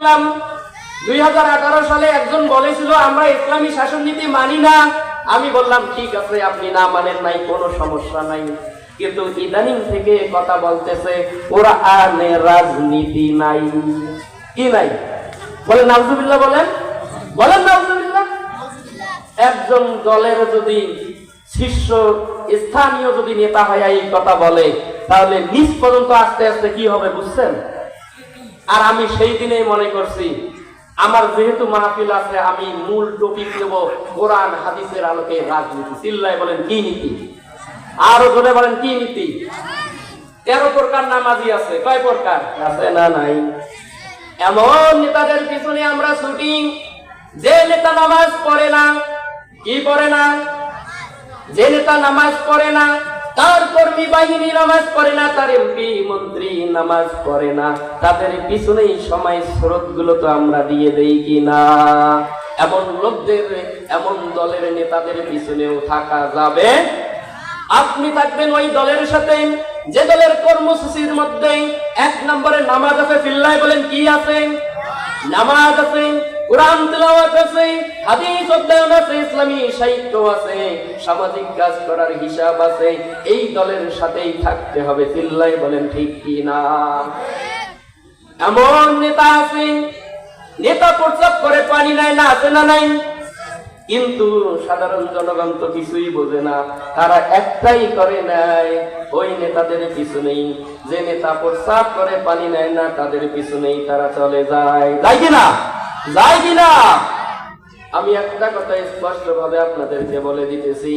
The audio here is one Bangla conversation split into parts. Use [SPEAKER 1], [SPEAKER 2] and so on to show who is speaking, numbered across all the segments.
[SPEAKER 1] দেখলাম দুই সালে একজন বলেছিল, আমরা ইসলামী শাসন নীতি মানি না। আমি বললাম, ঠিক আছে, আপনি না মানেন নাই, কোনো সমস্যা নাই। কিন্তু ইদানিং থেকে কথা বলতেছে ওরা আনে রাজনীতি নাই। কি নাই? বলেন, নাউজুবিল্লাহ বলেন। বলেন, নাউজুবিল্লাহ। একজন দলের যদি শীর্ষ স্থানীয় যদি নেতা হয়, এই কথা বলে, তাহলে নিজ পর্যন্ত আস্তে আস্তে কি হবে, বুঝছেন? আর আমি সেই দিনেই মনে করছি, আমার যেহেতু মাহফিল আছে, আমি মূল টপিক দেব কোরআন হাদিসের আলোকে রাজনীতি। চিল্লাই বলেন, কি নীতি? আরও জোরে বলেন, কি নীতি? তেরো প্রকার নামাজি আছে। কয় প্রকার? আছে না নাই। এমন নেতাদের পিছনে আমরা শুটিং যে নেতা নামাজ পড়ে না, কি পড়ে না? যে নেতা নামাজ পড়ে না তার কর্মী বাহিনী নামাজ পড়ে না, তার এমপি মন্ত্রী নামাজ পড়ে না। তাদের পিছনেই সময় স্রোতগুলো তো আমরা দিয়ে দেই কি না? এমন লোকদের, এমন দলের নেতাদের পিছনেও থাকা যাবে। আপনি থাকবেন ওই দলের সাথে। যে দলের কর্মসূচির মধ্যে এক নম্বরে নামাজ আছে চিল্লায় বলেন কি আছে? নামাজ আছে। কোরআন তেলাওয়াত আছে, হাদিস অধ্যয়ন আছে, ইসলামী সাহিত্য আছে, সামাজিক কাজ করার হিসাব আছে, এই দলের সাথেই থাকতে হবে বলেন ঠিক কি না? এমন নেতা আছে, নেতা প্রস্তাব করে পানি নাই না আছে না নাই? কিন্তু সাধারণ জনগণ তো কিছুই বোঝে না, তারা একটাই করে নেয়, ওই নেতাদের পিছনেই যে নেতা প্রস্তাব করে পানি নেয় না, তাদের পিছনেই তারা চলে যায়। যায় কিনা যায় কিনা। আমি একটা কথা স্পষ্ট ভাবে আপনাদেরকে বলে দিতেছি।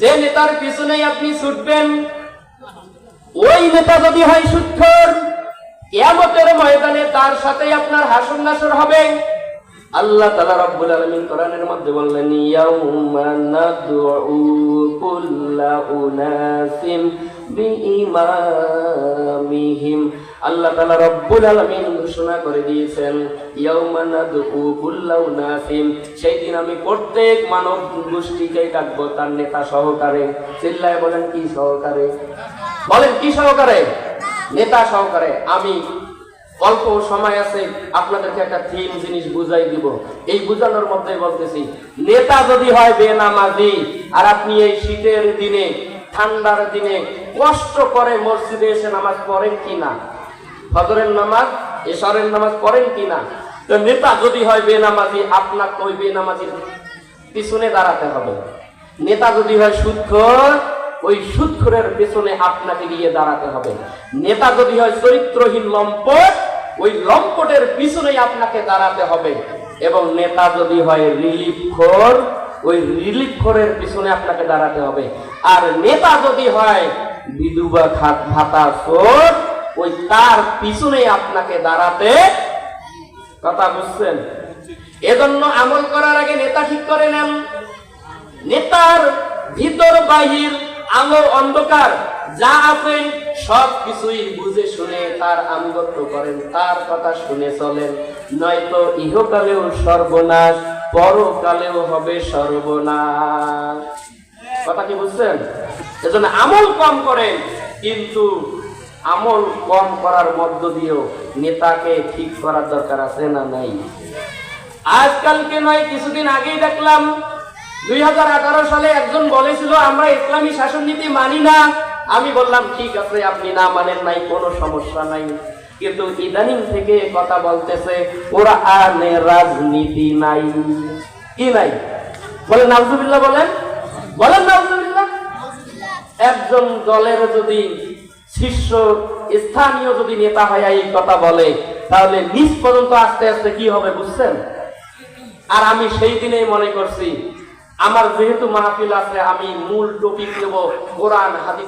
[SPEAKER 1] যে নেতার পিছনেই আপনি ছুটবেন, ওই নেতা যদি হয় সুৎখর, কিয়ামতের ময়দানে তার সাথে আপনার হাসন নাসর হবে। আল্লাহ তাআলা রব্বুল আলামিন কোরআনের মধ্যে বললেন, ইয়াউমা নাদউ কুল্লা উনাসিম বলেন, কি সহকারে? নেতা সহকারে, আমি অল্প সময় আছে, আপনাদেরকে একটা থিম জিনিস বুঝাই দিব। এই বুঝানোর মধ্যে বলতেছি, নেতা যদি হয় বেনামাজি, আর আপনি এই শীতের দিনে ঠান্ডার দিনে কষ্ট করে মসজিদে এসে নামাজ পড়েন কিনা? ফজরের নামাজ, এশারের নামাজ পড়েন কিনা? তো নেতা যদি হয় বেনামাজি আপনাকে ওই বেনামাজির পিছনে দাঁড়াতে হবে। নেতা যদি হয় সুৎখর, ওই সুৎখরের পেছনে আপনাকে গিয়ে দাঁড়াতে হবে। নেতা যদি হয় চরিত্রহীন লম্পট, ওই লম্পটের পিছনেই আপনাকে দাঁড়াতে হবে। এবং নেতা যদি হয় রিলিফ খোর ওই রিলিফ খোরের পিছনে আপনাকে দাঁড়াতে হবে। আর নেতা যদি হয়, বিধবা খাত ভাতা চোর ওই তার পিছনেই আপনাকে দাঁড়াতে কথা বুঝছেন? এজন্য আমল করার আগে নেতা ঠিক করে নেন। নেতার ভিতর বাহির আলো অন্ধকার, যা আছে সব কিছুই বুঝে শুনে তার আনুগত্য করেন, তার কথা শুনে চলেন। নয়তো ইহকালেও সর্বনাশ পরকালেও হবে সর্বনাশ। কথা কি বুঝছেন? এজন্য আমল কম করেন, কিন্তু আমল কম করার মধ্য দিয়েও নেতাকে ঠিক করার দরকার আছে না নাই? আজকালকে নয়, কিছুদিন আগেই দেখলাম দুই হাজার আঠারো সালে একজন বলেছিল, আমরা ইসলামী শাসন নীতি মানি না। আমি বললাম, ঠিক আছে, আপনি না মানেন নাই, কোনো সমস্যা নাই। কিন্তু ইদানিং থেকে কথা বলতেছে, ওরা আনে রাজনীতি নাই। কি নাই? বলেন, নাউজুবিল্লাহ বলেন। বলেন, নাউজুবিল্লাহ। একজন দলের যদি শীর্ষ স্থানীয় যদি নেতা হয় এই কথা বলে, তাহলে নিচ পর্যন্ত আস্তে আস্তে কি হবে বুঝছেন? আর আমি সেই দিনেই মনে করছি, আমার যেহেতু মাহফিল আছে, আমি মূল টপিক দেব, কোরআন, হাদিস